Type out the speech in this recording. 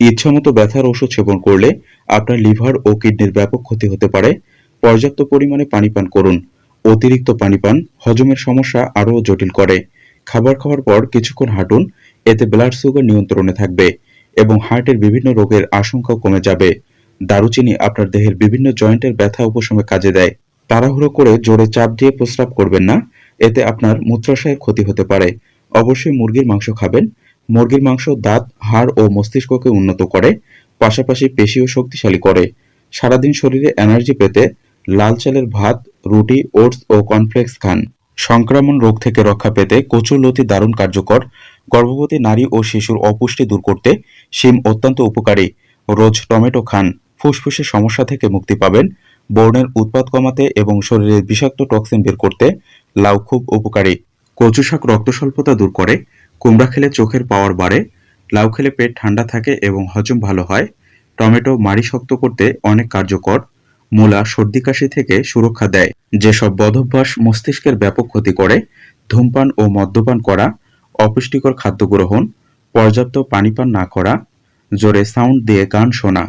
ইচ্ছামতো ব্যথার ওষুধ সেবন করলে আপনার লিভার ও কিডনির ব্যাপক ক্ষতি হতে পারে। পর্যাপ্ত পরিমাণে পানি পান করুন। অতিরিক্ত পানি পান হজমের সমস্যা আরও জটিল করে। খাবার খাওয়ার পর কিছুক্ষণ হাঁটুন, এতে ব্লাড সুগার নিয়ন্ত্রণে থাকবে এবং হার্টের বিভিন্ন রোগের আশঙ্কাও কমে যাবে। দারুচিনি আপনার দেহের বিভিন্ন জয়েন্টের ব্যথা উপশমে কাজে দেয়। তাড়াহুড়ো করে জোরে চাপ দিয়ে প্রস্রাব করবেন না, এতে আপনার মূত্রাশয়ের ক্ষতি হতে পারে। অবশ্যই মুরগির মাংস খাবেন মুরগির মাংস, দাঁত, হাড় ও মস্তিষ্ককে উন্নত করে, পাশাপাশি পেশি ও শক্তিশালী করে। সারাদিন শরীরে এনার্জি পেতে লাল চালের ভাত, রুটি, ওটস ও কর্নফ্লেক্স খান। সংক্রমণ রোগ থেকে রক্ষা পেতে কচুর লতি দারুণ কার্যকর। গর্ভবতী নারী ও শিশুর অপুষ্টি দূর করতে শিম অত্যন্ত উপকারী। রোজ টমেটো খান। ফুসফুসের সমস্যা থেকে মুক্তি পাবেন। বর্ণের উৎপাদ কমাতে এবং শরীরের বিষাক্ত টক্সিন বের করতে লাউ খুব উপকারী। কচু শাক রক্তস্বল্পতা দূর করে। কুমড়া খেলে চোখের পাওয়ার বাড়ে, লাউ খেলে পেট ঠান্ডা থাকে এবং হজম ভালো হয়, টমেটো মাড়ি শক্ত করতে অনেক কার্যকর, মূলা, সর্দি কাশি থেকে সুরক্ষা দেয়। যেসব বদভ্যাস মস্তিষ্কের ব্যাপক ক্ষতি করে, ধূমপান ও মদ্যপান করা, অপুষ্টিকর খাদ্য গ্রহণ, পর্যাপ্ত পানি পান না করা, জোরে সাউন্ড দিয়ে গান শোনা।